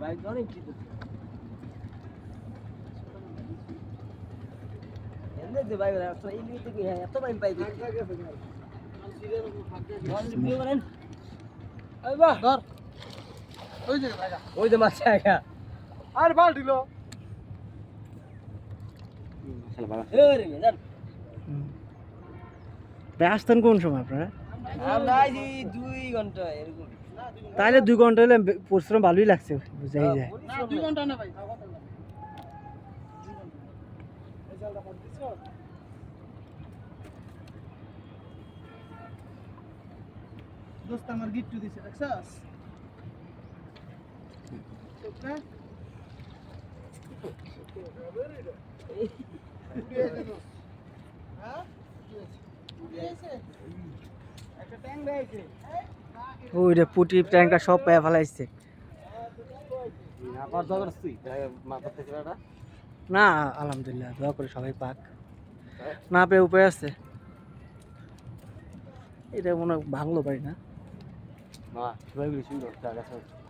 Bike অনেক bike থেকে এত বাইক বাইক বাহ ধর। ওই যে মাছ আয়া আর বাল দিল। আসতেন কোন সময় আপনারা? আমরা আইছি দুই ঘণ্টা এরকম। তাহলে দুই ঘণ্টা হলে পরিশ্রম ভালোই লাগছে, বুঝাই যায়। না দুই ঘণ্টা না ভাই এই জালটা কাট দিছো দোস্ত, আমার গিট্টু দিছে, দেখছস? চুপ না হ্যাঁ একটা ট্যাং দেয়ছে ওই রে পুটি ট্যাঙ্কা সব পায়ে ফেলাইছে। না? আলহামদুলিল্লাহ দোয়া করে সবাই পাক। না পেয়ে উপায় আছে। এটা মনে হয় ভাঙলো পারি না?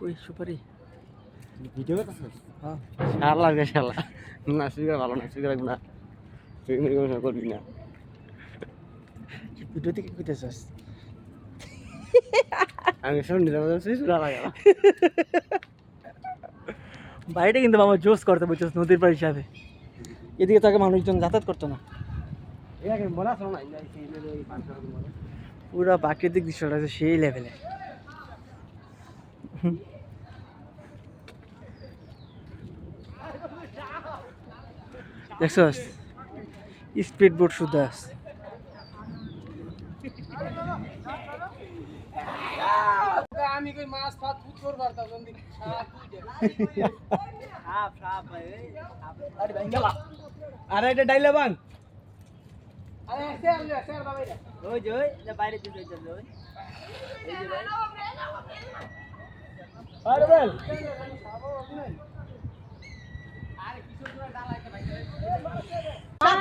ওই সুপারি? ভিডিও হ্যাঁ। শালা না সুগার ভালো না না। করবি না। ভিডিও থেকে কইতেছস আমি শুনি বাড়িটা কিন্তু আমার জোস করতে বুঝছস নদীর পাড় হিসাবে। এদিকে তাকে মানুষজন যাতায়াত করতো না। পুরো প্রাকৃতিক দৃশ্যটা আছে সেই লেভেলে। দেখছস স্পিড বোট শুদ্ধ আছে। আমি মাছ ফাত ফুট করবার তা জন্দি সাপ সাপ আরে ভাই গেলা। আরে এটা ডাইলে বান। আরে শেয়ার দাও এটা। ওই যে ওই বাইরে দিতে চল ওই। এই যে ভাই। আরে বল সাপ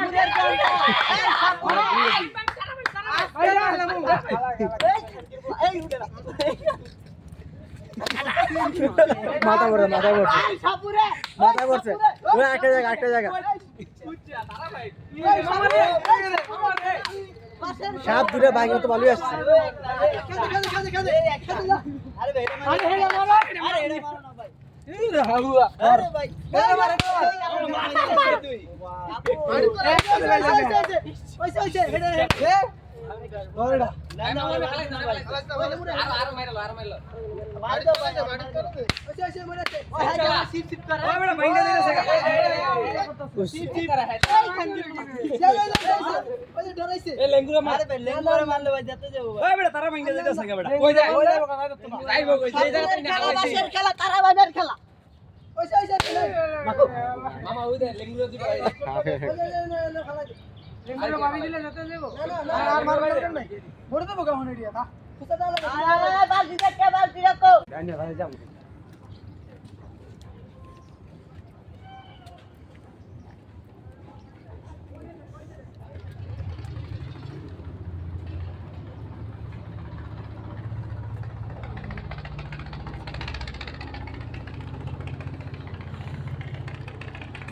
আরে এই মাথা ওইসে হেডে হেডে না না ওই ওইসে মরেছে ওই হাজা সিপ মার আরে লেঙ্গুরে মারলে ভাই খেলা তারা বাইনের খেলা মামা ওই দে লেঙ্গুরে দিবা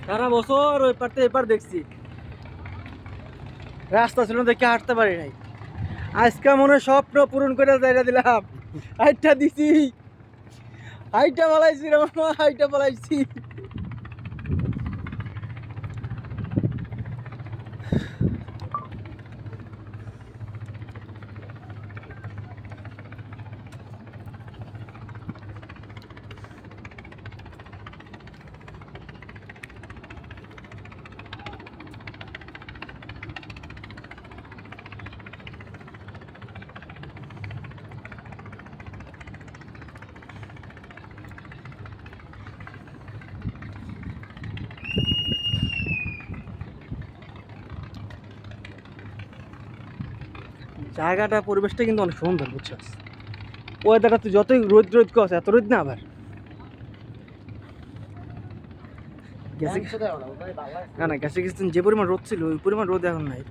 সারা বছর ওই পারতে এপার দেখছি। রাস্তা ছিল দেখে হাঁটতে পারি নাই। আজকে মনে স্বপ্ন পূরণ করে জায়গা দিলাম। হাইটটা দিছি। হাইটটা পালাইছি রে হাইটটা পালাইছি জায়গাটা পরিবেশটা কিন্তু অনেক সুন্দর বুঝছস ওয়েদারটা তুই যতই রোদ রোদ কস এত রোদ না আবার? না না গ্যাসে কিছুদিন যে পরিমাণ রোদ ছিল ওই পরিমাণ রোদ এখন নাই।